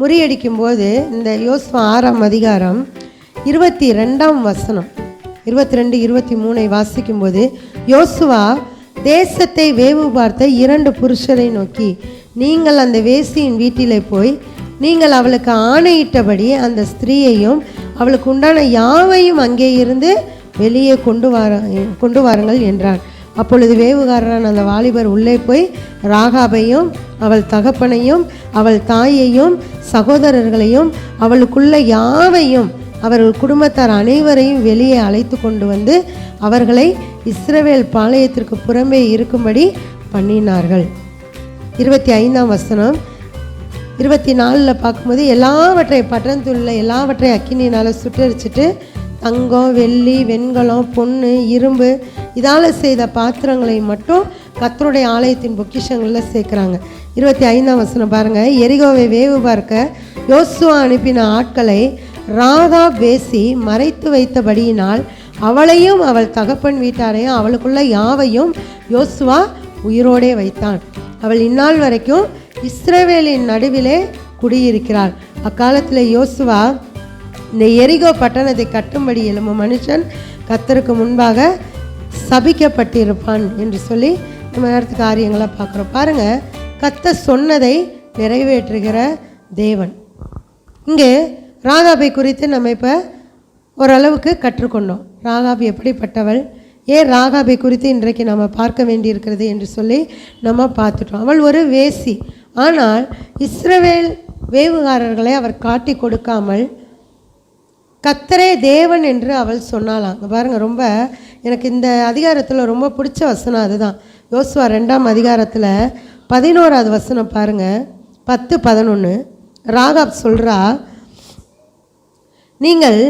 முறியடிக்கும் போது இந்த யோசுவா ஆறாம் அதிகாரம் இருபத்தி ரெண்டாம் வசனம் இருபத்தி ரெண்டு இருபத்தி மூணை வாசிக்கும்போது யோசுவா தேசத்தை வேவு பார்த்த இரண்டு புருஷரை நோக்கி நீங்கள் அந்த வேசியின் வீட்டிலே போய் நீங்கள் அவளுக்கு ஆணையிட்டபடி அந்த ஸ்திரீயையும் அவளுக்கு உண்டான யாவையும் அங்கே இருந்து வெளியே கொண்டு வர கொண்டு வாருங்கள் என்றான். அப்பொழுது வேவுகாரன் அந்த வாலிபர் உள்ளே போய் ராகாபையும் அவள் தகப்பனையும் அவள் தாயையும் சகோதரர்களையும் அவளுக்குள்ள யாவையும் அவர்கள் குடும்பத்தார் அனைவரையும் வெளியே அழைத்து கொண்டு வந்து அவர்களை இஸ்ரவேல் பாளையத்திற்கு புறம்பே இருக்கும்படி பண்ணினார்கள். இருபத்தி ஐந்தாம் வசனம். இருபத்தி நாலில் பார்க்கும்போது எல்லாவற்றையும் பட்டணத்துள்ள எல்லாவற்றையும் அக்கினினால் சுட்டரிச்சிட்டு தங்கம் வெள்ளி வெண்கலம் பொண்ணு இரும்பு இதால் செய்த பாத்திரங்களை மட்டும் கத்தருடைய ஆலயத்தின் பொக்கிஷங்களில் சேர்க்குறாங்க. இருபத்தி ஐந்தாம் வசனம் பாருங்கள் எரிகோவை வேவு பார்க்க யோசுவா அனுப்பின ஆட்களை ராதா பேசி மறைத்து வைத்தபடியினால் அவளையும் அவள் தகப்பன் வீட்டாரையும் அவளுக்குள்ள யாவையும் யோசுவா உயிரோடே வைத்தான். அவள் இந்நாள் வரைக்கும் இஸ்ரேவேலின் நடுவிலே குடியிருக்கிறாள். அக்காலத்தில் யோசுவா இந்த எரிகோ பட்டணத்தை கட்டும்படி எழும்பும் மனுஷன் கத்தருக்கு முன்பாக சபிக்கப்பட்டிருப்பான் என்று சொல்லி நம்ம நேரத்து காரியங்களை பார்க்குறோம். பாருங்கள் கத்த சொன்னதை நிறைவேற்றுகிற தேவன். இங்கே ராகாபை குறித்து நம்ம இப்போ ஓரளவுக்கு கற்றுக்கொண்டோம். ராகாபி எப்படிப்பட்டவள்? ஏன் ராகாபை குறித்து இன்றைக்கு நம்ம பார்க்க வேண்டியிருக்கிறது என்று சொல்லி நம்ம பார்த்துட்டோம். அவள் ஒரு வேசி. ஆனால் இஸ்ரவேல் வேவுகாரர்களை அவர் காட்டி கொடுக்காமல் கத்தரே தேவன் என்று அவள் சொன்னாலாம் பாருங்கள் ரொம்ப எனக்கு இந்த அதிகாரத்தில் ரொம்ப பிடிச்ச வசனம் அதுதான். யோசுவா ரெண்டாம் அதிகாரத்தில் பதினோராவது வசனம் பாருங்கள் பத்து பதினொன்று ராகாப் சொல்கிறா நீங்கள்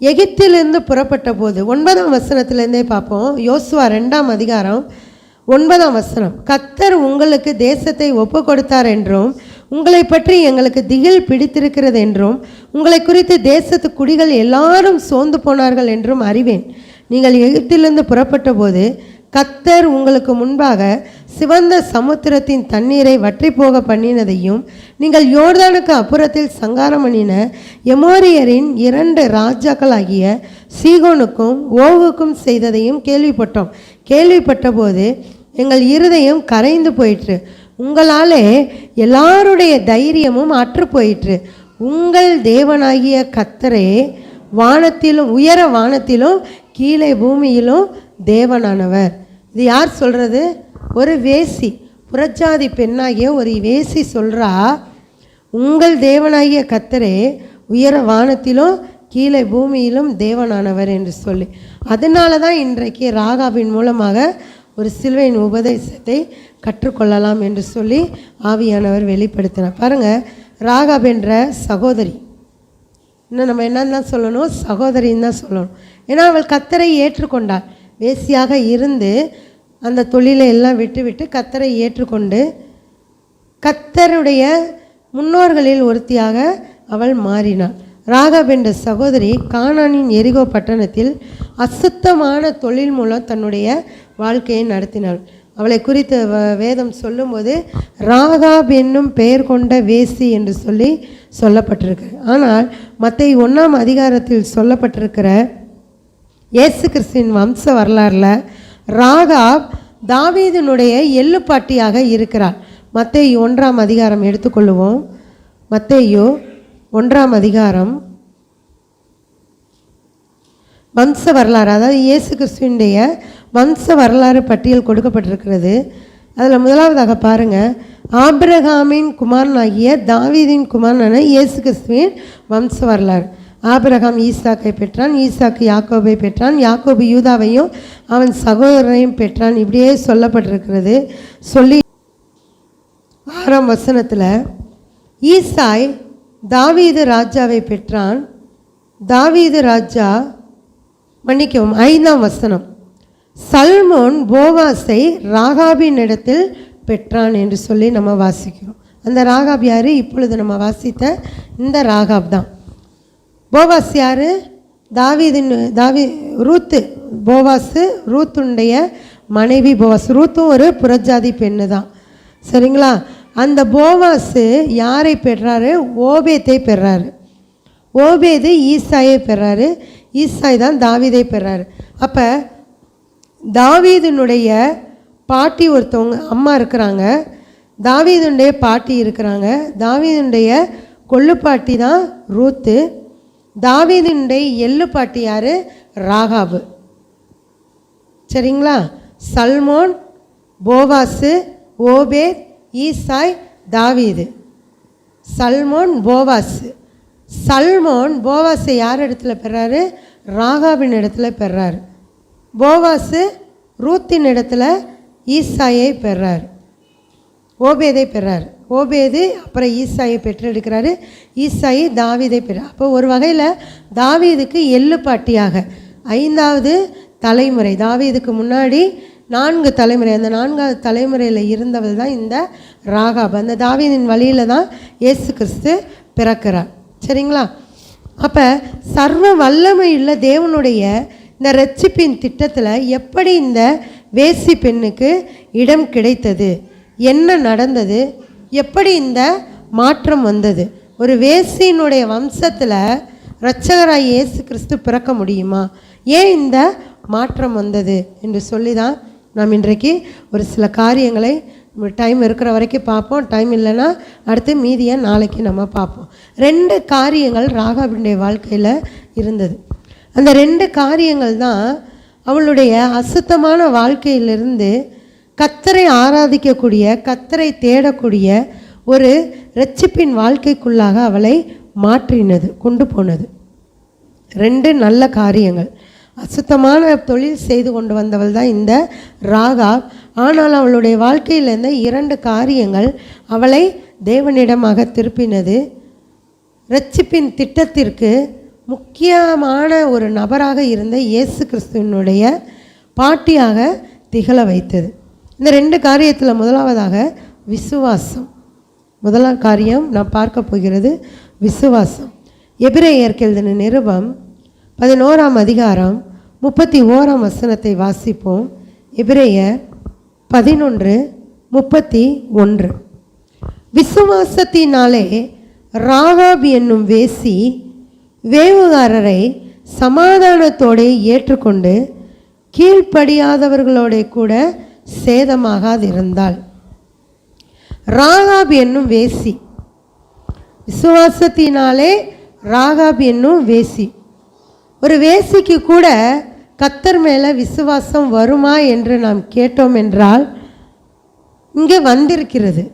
எகிப்திலிருந்து புறப்பட்ட போது ஒன்பதாம் வசனத்திலேருந்தே பார்ப்போம். யோசுவா ரெண்டாம் அதிகாரம் ஒன்பதாம் வசனம் கத்தர் உங்களுக்கு தேசத்தை ஒப்பு கொடுத்தார் என்றும் உங்களை பற்றி எங்களுக்கு திகில் பிடித்திருக்கிறது என்றும் உங்களை குறித்து தேசத்து குடிகள் எல்லாரும் சோர்ந்து போனார்கள் என்றும் அறிவேன். நீங்கள் எகிப்திலிருந்து புறப்பட்ட போது கத்தர் உங்களுக்கு முன்பாக சிவந்த சமுத்திரத்தின் தண்ணீரை வற்றி போக பண்ணினதையும் நீங்கள் யோர்தானுக்கு அப்புறத்தில் சங்காரம் பண்ணின எமோரியரின் இரண்டு ராஜாக்களாகிய சீகோனுக்கும் ஓவுக்கும் செய்ததையும் கேள்விப்பட்டோம். கேள்விப்பட்டபோது எங்கள் இருதயம் கரைந்து போயிற்று. உங்களாலே எல்லாருடைய தைரியமும் அற்று போயிற்று. உங்கள் தேவனாகிய கத்தரே வானத்திலும் உயர வானத்திலும் கீழே பூமியிலும் தேவனானவர். இது யார் சொல்கிறது ஒரு வேசி புறஜாதி பெண்ணாகிய ஒரு வேசி சொல்கிறா உங்கள் தேவனாகிய கத்தரே உயர வானத்திலும் கீழே பூமியிலும் தேவனானவர் என்று சொல்லி. அதனால தான் இன்றைக்கு ராகாவின் மூலமாக ஒரு சிலுவையின் உபதேசத்தை கற்றுக்கொள்ளலாம் என்று சொல்லி ஆவியானவர் வெளிப்படுத்தினார். பாருங்கள் ராகப் என்ற சகோதரி. இன்னும் நம்ம என்னன்னு தான் சொல்லணும்? சகோதரின்னு தான் சொல்லணும். ஏன்னா அவள் கத்தரை ஏற்றுக்கொண்டாள். வேசியாக இருந்து அந்த தொழிலை எல்லாம் விட்டுவிட்டு கத்தரை ஏற்றுக்கொண்டு கத்தருடைய முன்னோர்களில் ஒருத்தியாக அவள் மாறினாள். ராகப் என்ற சகோதரி கானானின் எரிகோ பட்டணத்தில் அசுத்தமான தொழில் மூலம் தன்னுடைய வாழ்க்கையை நடத்தினாள். அவளை குறித்து வ- வேதம் சொல்லும்போது ராகாப் என்னும் பெயர் கொண்ட வேசி என்று சொல்லி சொல்லப்பட்டிருக்கு. ஆனால் மற்ற ஒன்றாம் அதிகாரத்தில் சொல்லப்பட்டிருக்கிற இயேசு கிறிஸ்தின் வம்ச வரலாறில் ராகாப் தாவீதனுடைய எள்ளுப்பாட்டியாக இருக்கிறாள். மத்தேயு ஒன்றாம் அதிகாரம் எடுத்துக்கொள்ளுவோம். மத்தேயு ஒன்றாம் அதிகாரம். வம்ச வரலாறு அதாவது இயேசு கிறிஸ்துவினுடைய வம்ச வரலாறு பட்டியல் கொடுக்கப்பட்டிருக்கிறது. அதில் முதலாவதாக பாருங்கள் ஆபிரகாமின் குமாரனாகிய தாவீதின் குமாரனான இயேசு கிறிஸ்துவின் வம்ச வரலாறு. ஆபிரகாம் ஈசாக்கை பெற்றான் ஈசாக்கு யாக்கோபை பெற்றான் யாக்கோபு யூதாவையும் அவன் சகோதரனையும் பெற்றான். இப்படியே சொல்லப்பட்டிருக்கிறது. சொல்லி ஆறாம் வசனத்தில் ஈசாய் தாவீது ராஜாவை பெற்றான். தாவீது ராஜா மன்னிக்கவும் ஐந்தாம் வசனம். சல்மோன் போவாஸை ராகாபின் இடத்தில் பெற்றான் என்று சொல்லி நம்ம வாசிக்கிறோம். அந்த ராகாப் யார்? இப்பொழுது நம்ம வாசித்த இந்த ராகாப் தான். போவாஸ் யார்? தாவீதின் தாவி ரூத்து போவாஸு ரூத்துடைய மனைவி போவாஸ். ரூத்தும் ஒரு புறஜாதி பெண்ணு தான் சரிங்களா? அந்த போவாஸு யாரை பெறாரு? ஓபேத்தை பெறாரு. ஓபேது ஈசாயை பெறாரு. ஈசாய் தான் தாவீதை பெறாரு. அப்போ தாவீதனுடைய பாட்டி ஒருத்தவங்க அம்மா இருக்கிறாங்க. தாவீதனுடைய பாட்டி இருக்கிறாங்க. தாவீதனுடைய கொள்ளு பாட்டி தான் ரூத்து. தாவீதனுடைய எள்ளு பாட்டி யார்? ராகாபு. சரிங்களா? சல்மோன் போவாசு ஓபேத் ஈசாய் தாவீது. சல்மோன் போவாசு. சல்மோன் போவாஸை யார் இடத்துல பெறாரு? ராகாவின் இடத்துல பெறார். போவாசு ரூத்தின் இடத்துல ஈசாயை பெறார். ஓபேதை பெறார். ஓபேது அப்புறம் ஈசாயை பெற்றெடுக்கிறாரு. ஈசாயை தாவீதை பெறார் அப்போ ஒரு வகையில் தாவீதுக்கு எள்ளு பாட்டியாக ஐந்தாவது தலைமுறை தாவீதுக்கு முன்னாடி நான்கு தலைமுறை அந்த நான்காவது தலைமுறையில் இருந்தவள் தான் இந்த ராகாப். அந்த தாவீதின் வழியில் தான் இயேசு கிறிஸ்து பிறக்கிறார். சரிங்களா? அப்போ சர்வ வல்லமையுள்ள தேவனுடைய இந்த ரட்சிப்பின் திட்டத்தில் எப்படி இந்த வேசி பெண்ணுக்கு இடம் கிடைத்தது? என்ன நடந்தது? எப்படி இந்த மாற்றம் வந்தது? ஒரு வேசியினுடைய வம்சத்தில் இரட்சகராய் இயேசு கிறிஸ்து பிறக்க முடியுமா? ஏன் இந்த மாற்றம் வந்தது? என்று சொல்லி தான் நாம் இன்றைக்கு ஒரு சில காரியங்களை டைம் இருக்கிற வரைக்கும் பார்ப்போம். டைம் இல்லைன்னா அடுத்து மீதியை நாளைக்கு நம்ம பார்ப்போம். ரெண்டு காரியங்கள் ராகாவினுடைய வாழ்க்கையில் இருந்தது. அந்த ரெண்டு காரியங்கள் தான் அவளுடைய அசுத்தமான வாழ்க்கையிலிருந்து கத்தரை ஆராதிக்கக்கூடிய கத்தரை தேடக்கூடிய ஒரு ரட்சிப்பின் வாழ்க்கைக்குள்ளாக அவளை மாற்றினது கொண்டு போனது. ரெண்டு நல்ல காரியங்கள். அசுத்தமான தொழில் செய்து கொண்டு வந்தவள் தான் இந்த ராகா. ஆனால் அவளுடைய வாழ்க்கையில் இருந்த இரண்டு காரியங்கள் அவளை தேவனிடமாக திருப்பினது. ரட்சிப்பின் திட்டத்திற்கு முக்கியமான ஒரு நபராக இருந்த இயேசு கிறிஸ்துவனுடைய பாட்டியாக திகழ வைத்தது. இந்த ரெண்டு காரியத்தில் முதலாவதாக விசுவாசம். முதலாம் காரியம் நான் பார்க்க போகிறது விசுவாசம். எபிரேயருக்கு எழுதின நிருபம் பதினோராம் அதிகாரம் முப்பத்தி ஓராம் வசனத்தை வாசிப்போம். எபிரேயர் பதினொன்று முப்பத்தி ஒன்று. விசுவாசத்தினாலே ராகாப் என்னும் வேசி வேவுகாரரை சமாதானத்தோடே ஏற்றுக்கொண்டு கீழ்ப்படியாதவர்களோட கூட சேதமாகாதிருந்தாள். ராகாப் என்னும் வேசி. விசுவாசத்தினாலே ராகாப் என்னும் வேசி. ஒரு வேசிக்கு கூட கத்தர் மேலே விசுவாசம் வருமா என்று நாம் கேட்டோம் என்றால் இங்கே வந்திருக்கிறது.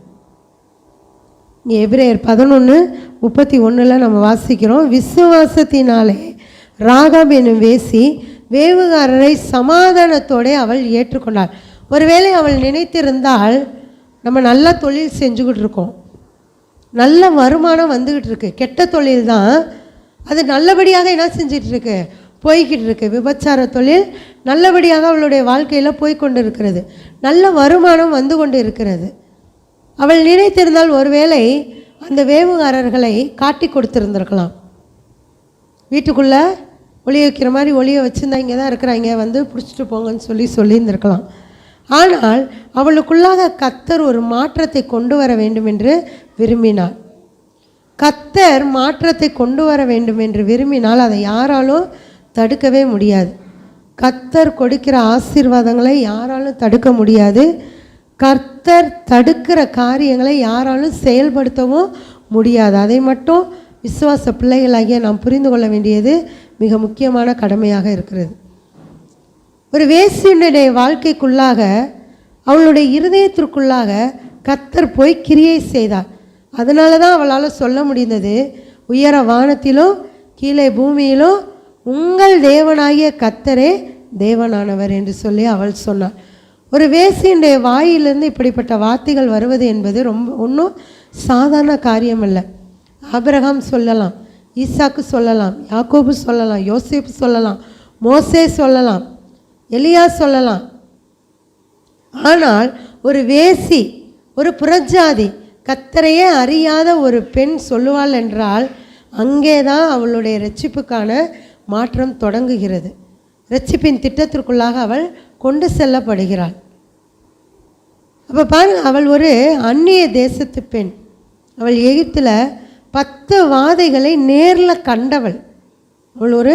எபிரேயர் பதினொன்று முப்பத்தி ஒன்றில் நம்ம வாசிக்கிறோம். விசுவாசத்தினாலே ராகாப் என்னும் வேசி வேவுகாரரை சமாதானத்தோடே அவள் ஏற்றுக்கொண்டாள். ஒருவேளை அவள் நினைத்திருந்தால் நம்ம நல்ல தொழில் செஞ்சுக்கிட்டு இருக்கோம். நல்ல வருமானம் வந்துக்கிட்டு இருக்கு. கெட்ட தொழில் தான் அது நல்லபடியாக என்ன செஞ்சிட்டு போய்கிட்டு இருக்கு விபச்சார தொழில் நல்லபடியாக அவளுடைய வாழ்க்கையில் போய்கொண்டு இருக்கிறது நல்ல வருமானம் வந்து கொண்டு இருக்கிறது அவள் நினைத்திருந்தால் ஒருவேளை அந்த வேவுகாரர்களை காட்டி கொடுத்துருந்துருக்கலாம். வீட்டுக்குள்ளே ஒளிய வைக்கிற மாதிரி ஒளிய வச்சுருந்தா இங்கே தான் இருக்கிறாங்க. வந்து பிடிச்சிட்டு போங்கன்னு சொல்லி சொல்லியிருந்திருக்கலாம். ஆனால் அவளுக்குள்ளாக கத்தர் ஒரு மாற்றத்தை கொண்டு வர வேண்டும் என்று விரும்பினார். கத்தர் மாற்றத்தை கொண்டு வர வேண்டும் என்று விரும்பினால் அதை யாராலும் தடுக்கவே முடியாது. கத்தர் கொடுக்கிற ஆசீர்வாதங்களை யாராலும் தடுக்க முடியாது. கர்த்தர் தடுக்கிற காரியங்களை யாராலும் செயல்படுத்தவும் முடியாது. அதை மட்டும் விசுவாச பிள்ளைகளாகிய நாம் புரிந்து கொள்ள வேண்டியது மிக முக்கியமான கடமையாக இருக்கிறது. ஒரு வேசியனுடைய வாழ்க்கைக்குள்ளாக அவளுடைய இருதயத்திற்குள்ளாக கத்தர் போய் கிரியை செய்தார். அதனால தான் அவளால் சொல்ல முடிந்தது உயர வானத்திலும் கீழே பூமியிலும் உங்கள் தேவனாகிய கத்தரே தேவனானவர் என்று சொல்லி அவள் சொன்னாள். ஒரு வேசியினுடைய வாயிலிருந்து இப்படிப்பட்ட வார்த்தைகள் வருவது என்பது ரொம்ப ஒன்றும் சாதாரண காரியம் இல்லை ஆபிரகாம் சொல்லலாம் ஈசாக்கு சொல்லலாம் யாக்கோபு சொல்லலாம் யோசிப்பு சொல்லலாம் மோசே சொல்லலாம் எலியா சொல்லலாம். ஆனால் ஒரு வேசி ஒரு புறஜாதி கத்தரையே அறியாத ஒரு பெண் சொல்லுவாள் என்றால் அங்கே தான் அவளுடைய ரட்சிப்புக்கான மாற்றம் தொடங்குகிறது. ரட்சிப்பின் திட்டத்திற்குள்ளாக அவள் கொண்டு செல்லப்படுகிறாள். அப்போ பாருங்க அவள் ஒரு அந்நிய தேசத்து பெண். அவள் எகிப்தில் பத்து வாதைகளை நேரில் கண்டவள். அவள் ஒரு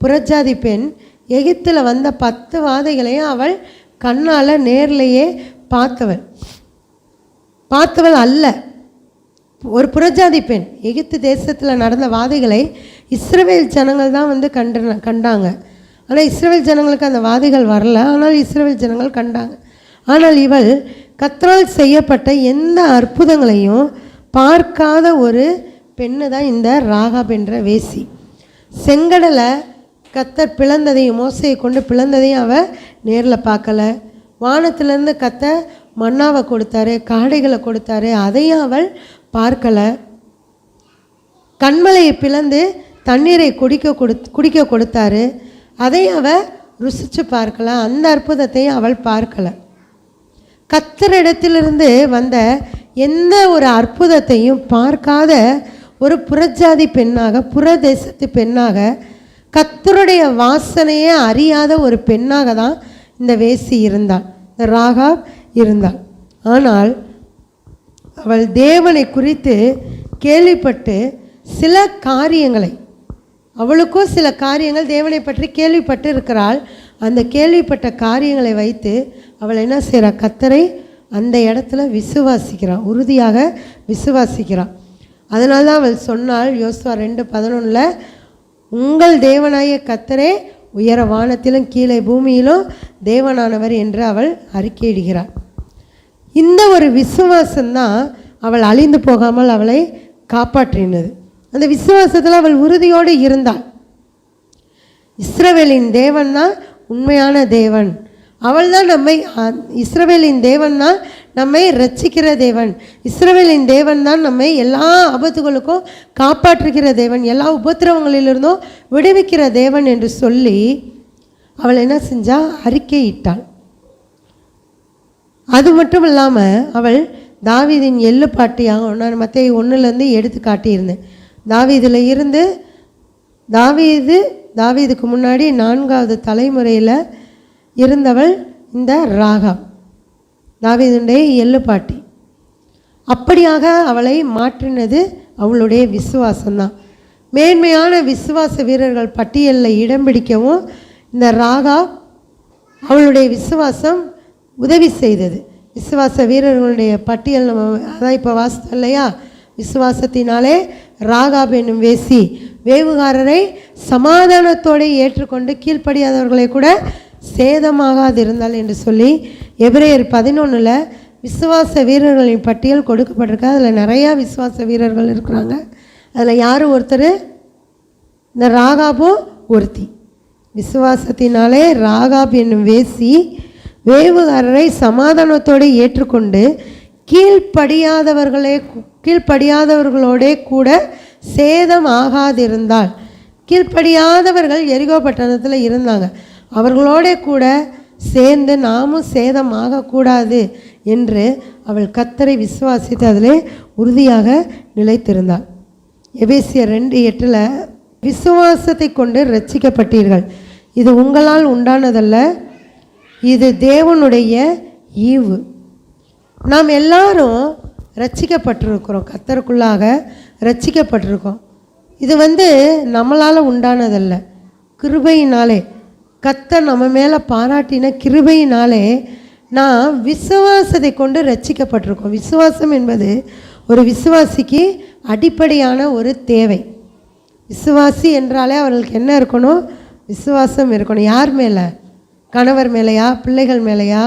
புறஜாதி பெண். எகிப்தில் வந்த பத்து வாதைகளையும் அவள் கண்ணால் நேர்லேயே பார்த்தவள். பார்த்தவள் அல்ல. ஒரு புறஜாதி பெண் எகிப்து தேசத்தில் நடந்த வாதைகளை இஸ்ரவேல் ஜனங்கள் தான் வந்து கண்டு கண்டாங்க. ஆனால் இஸ்ரவேல் ஜனங்களுக்கு அந்த வாதைகள் வரல. ஆனால் இஸ்ரவேல் ஜனங்கள் கண்டாங்க. ஆனால் இவள் கத்ரால் செய்யப்பட்ட எந்த அற்புதங்களையும் பார்க்காத ஒரு பெண்ணு தான் இந்த ராகாப் என்ற வேசி. செங்கடலை கத்தர் பிளந்ததையும் மோசையை கொண்டு பிளந்ததையும் அவள் நேரில் பார்க்கல. வானத்திலேருந்து கத்த மன்னாவை கொடுத்தாரு காடைகளை கொடுத்தாரு. அதையும் அவள் பார்க்கலை. கண்மலையை பிளந்து தண்ணீரை குடிக்க கொடு குடிக்க கொடுத்தாரு. அதை அவள் ருசித்து பார்க்கல. அந்த அற்புதத்தையும் அவள் பார்க்கலை. கத்தரிடத்திலிருந்து வந்த எந்த ஒரு அற்புதத்தையும் பார்க்காத ஒரு புறஜாதி பெண்ணாக புறதேசத்து பெண்ணாக கத்தருடைய வாசனையே அறியாத ஒரு பெண்ணாக தான் இந்த வேசி இருந்தாள். இந்த ராகா இருந்தாள். ஆனால் அவள் தேவனை குறித்து கேள்விப்பட்டு சில காரியங்களை அவளுக்கும் சில காரியங்கள் தேவனை பற்றி கேள்விப்பட்டு இருக்கிறாள். அந்த கேள்விப்பட்ட காரியங்களை வைத்து அவள் என்ன செய்கிறா கத்தரை அந்த இடத்துல விசுவாசிக்கிறான் உறுதியாக விசுவாசிக்கிறான் அதனால தான் அவள் சொன்னாள் யோசுவா ரெண்டு பதினொன்றில் உங்கள் தேவனாய கத்தரே உயர வானத்திலும் கீழே பூமியிலும் தேவனானவர் என்று அவள் அறிக்கையிடுகிறாள். இந்த ஒரு விசுவாசம்தான் அவள் அழிந்து போகாமல் அவளை காப்பாற்றினது. அந்த விசுவாசத்தில் அவள் உறுதியோடு இருந்தாள். இஸ்ரவேலின் தேவன் தான் உண்மையான தேவன். அவள் தான் நம்மை இஸ்ரவேலின் தேவன் தான் நம்மை ரட்சிக்கிற தேவன். இஸ்ரவேலின் தேவன் தான் நம்மை எல்லா ஆபத்துகளுக்கும் காப்பாற்றுகிற தேவன். எல்லா உபத்திரவங்களிலிருந்தும் விடுவிக்கிற தேவன் என்று சொல்லி அவள் என்ன செஞ்சா? அறிக்கையிட்டாள். அது மட்டும் இல்லாமல் அவள் தாவீதின் எள்ளு பாட்டியாக நான் மற்ற ஒன்றுலேருந்து எடுத்து காட்டியிருந்தேன். தாவீதில் இருந்து தாவீது தாவீதுக்கு முன்னாடி நான்காவது தலைமுறையில் இருந்தவள் இந்த ராகா தாவீதுடைய எள்ளு பாட்டி. அப்படியாக அவளை மாற்றினது அவளுடைய விசுவாசம்தான். மேன்மையான விசுவாச வீரர்கள் பட்டியலில் இடம் பிடிக்கவும் இந்த ராகா அவளுடைய விசுவாசம் உதவி செய்தது. விசுவாச வீரர்களுடைய பட்டியல் நம்ம அதான் இப்போ வாசித்தோம் இல்லையா? விசுவாசத்தினாலே ராகாப் என்னும் வேசி வேவுகாரரை சமாதானத்தோடு ஏற்றுக்கொண்டு கீழ்ப்படியாதவர்களை கூட சேதமாகாதிருந்தாள் என்று சொல்லி எபிரேயர் பதினொன்றில் விசுவாச வீரர்களின் பட்டியல் கொடுக்கப்பட்டிருக்கு. அதில் நிறையா விசுவாச வீரர்கள் இருக்கிறாங்க. அதில் யார் ஒருத்தர்? இந்த ராகாபும் ஒருத்தி. விசுவாசத்தினாலே ராகாப் என்னும் வேசி வேவுகாரரை சமாதானத்தோடு ஏற்றுக்கொண்டு கீழ்ப்படியாதவர்களே கீழ்ப்படியாதவர்களோடே கூட சேதம் ஆகாதிருந்தாள். கீழ்ப்படியாதவர்கள் எரிகோ பட்டணத்தில் இருந்தாங்க. அவர்களோட கூட சேர்ந்து நாமும் சேதம் ஆகக்கூடாது என்று அவள் கத்தரை விசுவாசித்து அதிலே உறுதியாக நிலைத்திருந்தாள். எபேசியர் ரெண்டு எட்டில் விசுவாசத்தை கொண்டு ரட்சிக்கப்பட்டீர்கள் இது உங்களால் உண்டானதல்ல இது தேவனுடைய ஈவு. நாம் எல்லாரும் ரச்சிக்கப்பட்டிருக்கிறோம் கத்தருக்குள்ளாக ரச்சிக்கப்பட்டிருக்கோம் இது வந்து நம்மளால் உண்டானதல்ல. கிருபையினாலே கத்தர் நம்ம மேலே பாராட்டின கிருபையினாலே நான் விசுவாசத்தை கொண்டு ரச்சிக்கப்பட்டிருக்கோம் விசுவாசம் என்பது ஒரு விசுவாசிக்கு அடிப்படையான ஒரு தேவை. விசுவாசி என்றாலே அவர்களுக்கு என்ன இருக்கணும்? விசுவாசம் இருக்கணும். யார் மேலே? கணவர் மேலேயா பிள்ளைகள் மேலேயா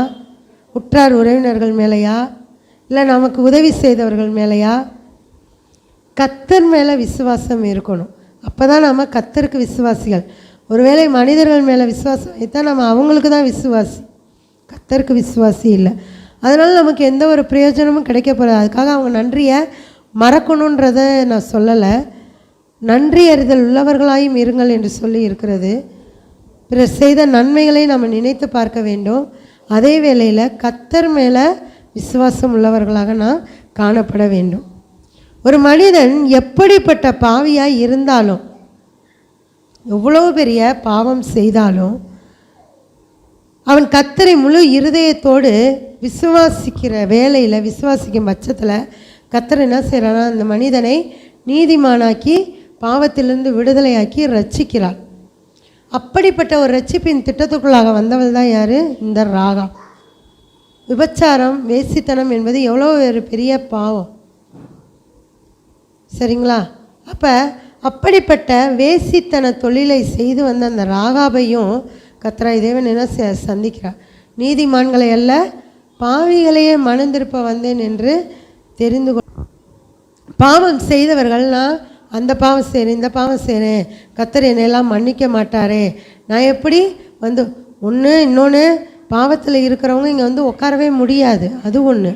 உற்றார் உறவினர்கள் மேலேயா இல்லை நமக்கு உதவி செய்தவர்கள் மேலேயா? கத்தர் மேலே விசுவாசம் இருக்கணும். அப்போ தான் நம்ம கத்தருக்கு விசுவாசிகள். ஒருவேளை மனிதர்கள் மேலே விசுவாசம் வைத்தால் நம்ம அவங்களுக்கு தான் விசுவாசி. கத்தருக்கு விசுவாசி இல்லை. அதனால் நமக்கு எந்த ஒரு பிரயோஜனமும் கிடைக்க போகிறது அதுக்காக அவங்க நன்றியை மறக்கணுன்றதை நான் சொல்லலை. நன்றி அறிதல் உள்ளவர்களாயும் இருங்கள் என்று சொல்லி இருக்கிறது. பிறர் செய்த நன்மைகளை நம்ம நினைத்து பார்க்க வேண்டும். அதே வேளையில் கத்தர் மேலே விசுவாசம் உள்ளவர்களாக நாம் காணப்பட வேண்டும். ஒரு மனிதன் எப்படிப்பட்ட பாவியாக இருந்தாலும் எவ்வளோ பெரிய பாவம் செய்தாலும் அவன் கத்தரை முழு இருதயத்தோடு விசுவாசிக்கிற வேலையில் விசுவாசிக்கும் பட்சத்தில் கத்தர் என்ன செய்கிறான்னா அந்த மனிதனை நீதிமானாக்கி பாவத்திலிருந்து விடுதலையாக்கி ரட்சிக்கிறார். அப்படிப்பட்ட ஒரு ரட்சிப்பின் திட்டத்துக்குள்ளாக வந்தவள் தான் யார்? இந்த ராகா. விபச்சாரம் வேசித்தனம் என்பது எவ்வளோ ஒரு பெரிய பாவம். சரிங்களா? அப்போ அப்படிப்பட்ட வேசித்தன தொழிலை செய்து வந்த அந்த ராகாபையும் கத்ராய் தேவன் என்ன சந்திக்கிறார். நீதிமான்களை அல்ல பாவிகளையே மணந்திருப்ப வந்தேன் என்று தெரிந்து கொ பாவம் செய்தவர்கள் நான் அந்த பாவம் செய்கிறேன் இந்த பாவம் செய்கிறேன் கத்தர் என்னையெல்லாம் மன்னிக்க மாட்டாரே. நான் எப்படி வந்து ஒன்று இன்னொன்று பாவத்தில் இருக்கிறவங்க இங்கே வந்து உட்காரவே முடியாது. அது ஒன்று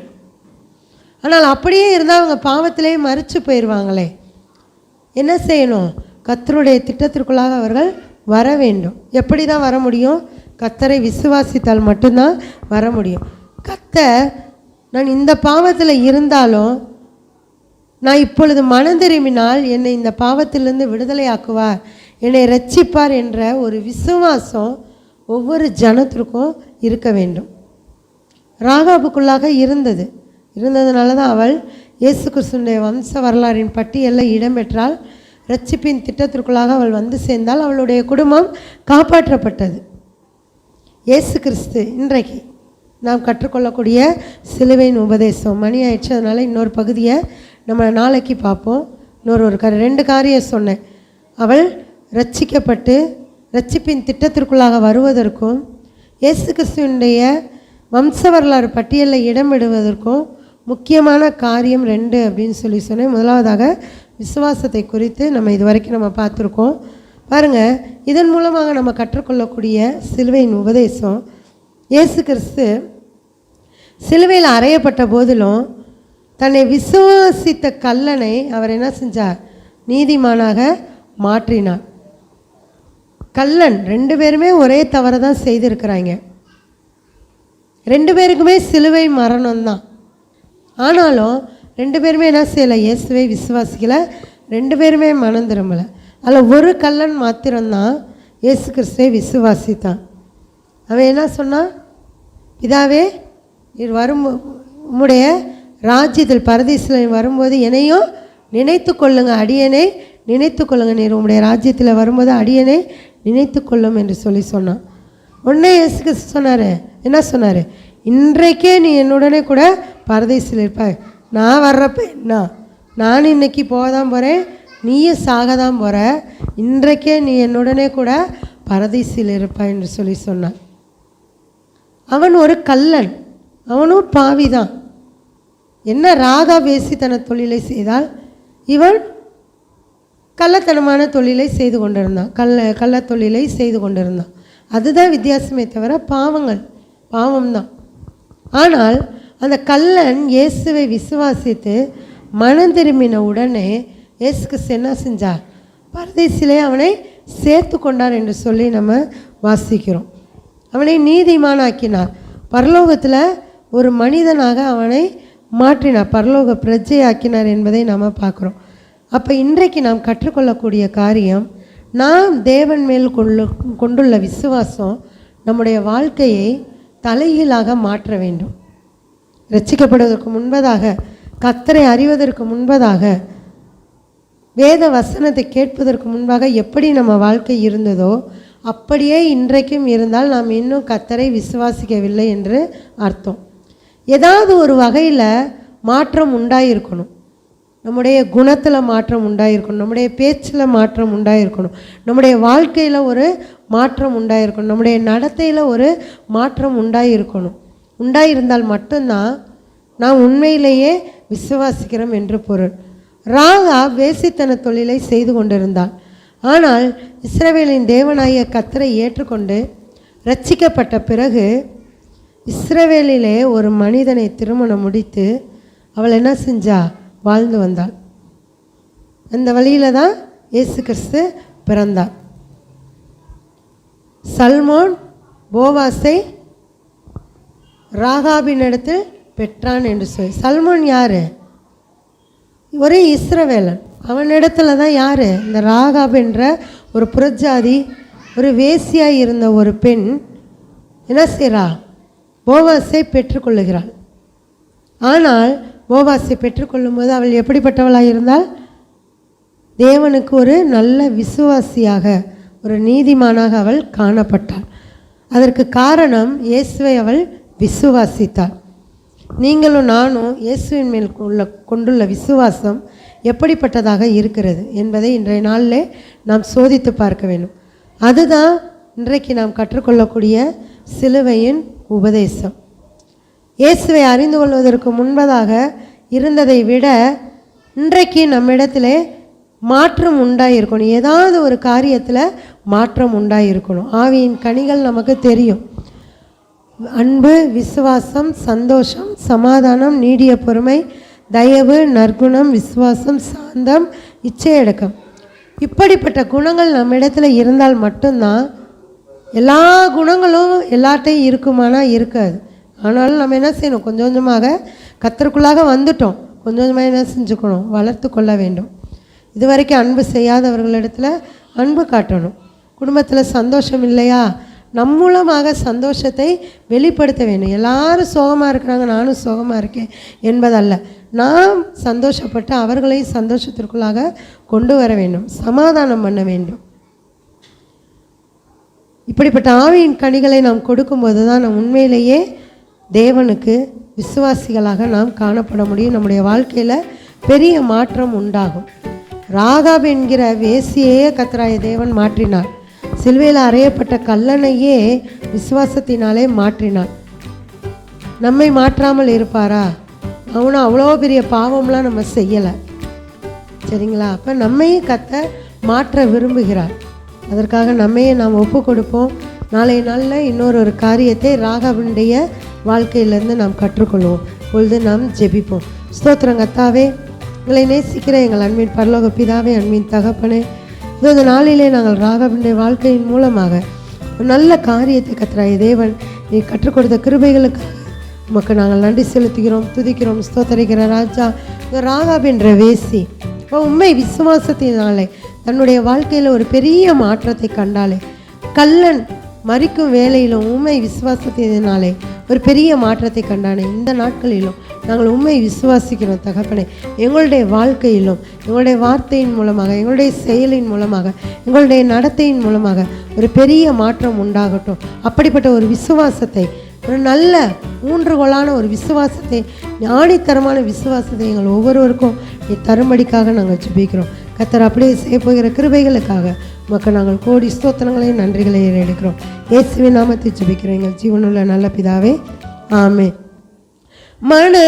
ஆனால் அப்படியே இருந்தால் அவங்க பாவத்திலே மறித்து போயிடுவாங்களே என்ன செய்யணும்? கத்தருடைய திட்டத்திற்குள்ளாக அவர்கள் வர வேண்டும். எப்படி தான் வர முடியும்? கத்தரை விசுவாசித்தால் மட்டும்தான் வர முடியும். கத்தர் நான் இந்த பாவத்தில் இருந்தாலும் நான் இப்பொழுது மனந்திரும்பினால் என்னை இந்த பாவத்திலிருந்து விடுதலையாக்குவார். என்னை ரட்சிப்பார் என்ற ஒரு விசுவாசம் ஒவ்வொரு ஜனத்திற்கும் இருக்க வேண்டும். ராகாபுக்குள்ளாக இருந்தது. இருந்ததுனால தான் அவள் இயேசு கிறிஸ்துடைய வம்ச வரலாறின் பட்டியலில் இடம்பெற்றால் ரட்சிப்பின் திட்டத்திற்குள்ளாக அவள் வந்து சேர்ந்தால் அவளுடைய குடும்பம் காப்பாற்றப்பட்டது. இயேசு கிறிஸ்து இன்றைக்கு நாம் கற்றுக்கொள்ளக்கூடிய சிலுவையின் உபதேசம் மணி ஆயிடுச்சு. அதனால் இன்னொரு பகுதியை நம்ம நாளைக்கு பார்ப்போம். இன்னொரு ஒரு காரியம் ரெண்டு காரியம் சொன்னேன். அவள் ரட்சிக்கப்பட்டு ரட்சிப்பின் திட்டத்திற்குள்ளாக வருவதற்கும் இயேசு கிறிஸ்துவனுடைய வம்ச வரலாறு பட்டியலில் இடமிடுவதற்கும் முக்கியமான காரியம் ரெண்டு அப்படின்னு சொல்லி சொன்னேன். முதலாவதாக விசுவாசத்தை குறித்து நம்ம இது வரைக்கும் நம்ம பார்த்துருக்கோம். பாருங்கள் இதன் மூலமாக நம்ம கற்றுக்கொள்ளக்கூடிய சிலுவையின் உபதேசம் இயேசு கிறிஸ்து சிலுவையில் அறையப்பட்ட போதிலும் தன்னை விசுவாசித்த கல்லனை அவர் என்ன செஞ்சார்? நீதிமானாக மாற்றினார். கல்லன் ரெண்டு பேருமே ஒரே தவறை தான் செய்திருக்கிறாங்க. ரெண்டு பேருக்குமே சிலுவை மரணம் தான். ஆனாலும் ரெண்டு பேருமே என்ன செய்யலை? இயேசுவை விசுவாசிக்கலை. ரெண்டு பேருமே மனம் திரும்பலை. அதில் ஒரு கல்லன் மாத்திரம்தான் இயேசு கிறிஸ்துவை விசுவாசித்தான். அவன் என்ன சொன்னான்? இதாவே வரும் உம்முடைய ராஜ்யத்தில் பரதேசில் வரும்போது என்னையும் நினைத்து கொள்ளுங்க அடியனை நினைத்து கொள்ளுங்க. நீர் உங்களுடைய ராஜ்யத்தில் வரும்போது அடியனை நினைத்து கொள்ளும் என்று சொல்லி சொன்னான். உடனே இயேசுக்கு சொன்னார் என்ன சொன்னார்? இன்றைக்கே நீ என்னுடனே கூட பரதேசில் இருப்பாய். நான் வர்றப்ப என்ன? நான் இன்னைக்கு போக தான் போகிறேன் நீயும் சாக தான் போகிற இன்றைக்கே நீ என்னுடனே கூட பரதேசில் இருப்பாய் என்று சொல்லி சொன்னான். அவன் ஒரு கல்லன் அவனும் பாவி தான் என்ன ராகா வேசித்தன தொழிலை செய்தால்? இவன் கள்ளத்தனமான தொழிலை செய்து கொண்டிருந்தான் கள்ள கள்ள தொழிலை செய்து கொண்டிருந்தான் அதுதான் வித்தியாசமே தவிர பாவங்கள். பாவம்தான். ஆனால் அந்த கள்ளன் இயேசுவை விசுவாசித்து மனம் திரும்பின உடனே இயேசு கிறிஸ்து என்ன செஞ்சார்? பரதேசிலே அவனை சேர்த்து கொண்டார் என்று சொல்லி நம்ம வாசிக்கிறோம். அவனை நீதிமானாக்கினார். பரலோகத்தில் ஒரு மனிதனாக அவனை மாற்றினார் பரலோக பிரஜையாக்கினார் என்பதை நாம் பார்க்குறோம். அப்போ இன்றைக்கு நாம் கற்றுக்கொள்ளக்கூடிய காரியம் நாம் தேவன் மேல் கொள்ள கொண்டுள்ள விசுவாசம் நம்முடைய வாழ்க்கையை தலைகீழாக மாற்ற வேண்டும். ரட்சிக்கப்படுவதற்கு முன்பதாக கத்தரை அறிவதற்கு முன்பதாக வேத வசனத்தை கேட்பதற்கு முன்பாக எப்படி நம்ம வாழ்க்கை இருந்ததோ அப்படியே இன்றைக்கும் இருந்தால் நாம் இன்னும் கத்தரை விசுவாசிக்கவில்லை என்று அர்த்தம். ஏதாவது ஒரு வகையில் மாற்றம் உண்டாயிருக்கணும். நம்முடைய குணத்தில் மாற்றம் உண்டாயிருக்கணும். நம்முடைய பேச்சில் மாற்றம் உண்டாயிருக்கணும். நம்முடைய வாழ்க்கையில் ஒரு மாற்றம் உண்டாயிருக்கணும். நம்முடைய நடத்தையில் ஒரு மாற்றம் உண்டாயிருக்கணும். உண்டாயிருந்தால் மட்டும்தான் நாம் உண்மையிலேயே விசுவாசிக்கிறோம் என்று பொருள். ராகா வேசித்தன தொழிலை செய்து கொண்டிருந்தாள். ஆனால் இஸ்ரவேலின் தேவனாய கத்தரை ஏற்றுக்கொண்டு ரட்சிக்கப்பட்ட பிறகு இஸ்ரவேலிலே ஒரு மனிதனை திருமணம் முடித்து அவள் என்ன செஞ்சா? வாழ்ந்து வந்தாள். அந்த வழியில் தான் இயேசு கிறிஸ்து பிறந்தார். சல்மோன் போவாஸை ராகாபினிடத்தில் பெற்றான் என்று சொல்லி சல்மோன் யார்? ஒரே இஸ்ரவேலன். அவனிடத்துல தான் யார்? இந்த ராகாப் என்ற ஒரு புறஜாதி ஒரு வேசியாக இருந்த ஒரு பெண் என்ன செய்கிறா போவாஸை பெற்றுக்கொள்ளுகிறாள். ஆனால் போவாஸை பெற்றுக்கொள்ளும்போது அவள் எப்படிப்பட்டவளாக இருந்தால் தேவனுக்கு ஒரு நல்ல விசுவாசியாக ஒரு நீதிமானாக அவள் காணப்பட்டாள். அதற்கு காரணம் இயேசுவை அவள் விசுவாசித்தாள். நீங்களும் நானும் இயேசுவின் மேல் உள்ள கொண்டுள்ள விசுவாசம் எப்படிப்பட்டதாக இருக்கிறது என்பதை இன்றைய நாளில் நாம் சோதித்து பார்க்க வேண்டும். அதுதான் இன்றைக்கு நாம் கற்றுக்கொள்ளக்கூடிய சிலுவையின் உபதேசம். இயேசுவை அறிந்து கொள்வதற்கு முன்பதாக இருந்ததை விட இன்றைக்கு நம்மிடத்திலே மாற்றம் உண்டாயிருக்கணும். ஏதாவது ஒரு காரியத்தில் மாற்றம் உண்டாயிருக்கணும். ஆவியின் கனிகள் நமக்கு தெரியும். அன்பு விசுவாசம் சந்தோஷம் சமாதானம் நீடிய பொறுமை தயவு நற்குணம் விசுவாசம் சாந்தம் இச்சையடக்கம். இப்படிப்பட்ட குணங்கள் நம்மிடத்தில் இருந்தால் மட்டும்தான் எல்லா குணங்களும் எல்லாட்டையும் இருக்குமானா இருக்காது. ஆனாலும் நம்ம என்ன செய்யணும்? கொஞ்சம் கொஞ்சமாக கத்தருக்குள்ளாக வந்துட்டோம். கொஞ்சம் கொஞ்சமாக என்ன செஞ்சுக்கணும்? வளர்த்து கொள்ள வேண்டும். இது வரைக்கும் அன்பு செய்யாதவர்களிடத்தில் அன்பு காட்டணும். குடும்பத்தில் சந்தோஷம் இல்லையா? நம் மூலமாக சந்தோஷத்தை வெளிப்படுத்த வேண்டும். எல்லாரும் சோகமாக இருக்கிறாங்க நானும் சோகமாக இருக்கேன் என்பதல்ல. நாம் சந்தோஷப்பட்டு அவர்களையும் சந்தோஷத்திற்குள்ளாக கொண்டு வர வேண்டும். சமாதானம் பண்ண வேண்டும். இப்படிப்பட்ட ஆவியின் கனிகளை நாம் கொடுக்கும்போது தான் நாம் உண்மையிலேயே தேவனுக்கு விசுவாசிகளாக நாம் காணப்பட முடியும். நம்முடைய வாழ்க்கையில் பெரிய மாற்றம் உண்டாகும். ராகாப் என்கிற வேசியே கத்ராய தேவன் மாற்றினார். சிலுவையில் அறையப்பட்ட கல்லணையே விசுவாசத்தினாலே மாற்றினார். நம்மை மாற்றாமல் இருப்பாரா? அவனும் அவ்வளோ பெரிய பாவம்லாம் நம்ம செய்யலை. சரிங்களா? அப்போ நம்மையும் கத்த மாற்ற விரும்புகிறார். அதற்காக நம்மையே நாம் ஒப்பு கொடுப்போம் நாளைய நாளில் இன்னொரு ஒரு காரியத்தை ராகவனுடைய வாழ்க்கையிலேருந்து நாம் கற்றுக்கொள்வோம். பொழுது நாம் ஜெபிப்போம். ஸ்தோத்திரம் கத்தாவே எங்களை நேசிக்கிற எங்கள் அன்பின் பரலோக பிதாவே அன்பின் தகப்பனே இதோ இந்த நாளிலே நாங்கள் ராகவனுடைய வாழ்க்கையின் மூலமாக ஒரு நல்ல காரியத்தை கத்துறாய் தேவன் நீ கற்றுக் கொடுத்த கிருபைகளுக்காக உமக்கு நாங்கள் நன்றி செலுத்துகிறோம் துதிக்கிறோம் ஸ்தோத்தரிக்கிற ராஜா இந்த ராகாபின்ற வேசி இப்போ உண்மை விசுவாசத்தினாலே தன்னுடைய வாழ்க்கையில் ஒரு பெரிய மாற்றத்தை கண்டாலே கல்லன் மறிக்கும் வேலையிலும் உண்மை விசுவாசத்தினாலே ஒரு பெரிய மாற்றத்தை கண்டானே இந்த நாட்களிலும் நாங்கள் உண்மை விசுவாசிக்கிறோம் தகப்பனே. எங்களுடைய வாழ்க்கையிலும் எங்களுடைய வார்த்தையின் மூலமாக எங்களுடைய செயலின் மூலமாக எங்களுடைய நடத்தையின் மூலமாக ஒரு பெரிய மாற்றம் உண்டாகட்டும். அப்படிப்பட்ட ஒரு விசுவாசத்தை ஒரு நல்ல ஊன்றுகோலான ஒரு விசுவாசத்தை ஞானித்தரமான விசுவாசத்தை எங்கள் ஒவ்வொருவருக்கும் நீ தரும்படிக்காக நாங்கள் ஜெபிக்கிறோம். கத்தர் அப்படியே செய்ய போகிற கிருபைகளுக்காக மக்கள் நாங்கள் கோடி ஸ்தோத்திரங்களையும் நன்றிகளையும் எடுக்கிறோம். இயேசுவின் நாமத்தை ஜெபிக்கிறோம். எங்கள் ஜீவனுள்ள நல்ல பிதாவே ஆமே மன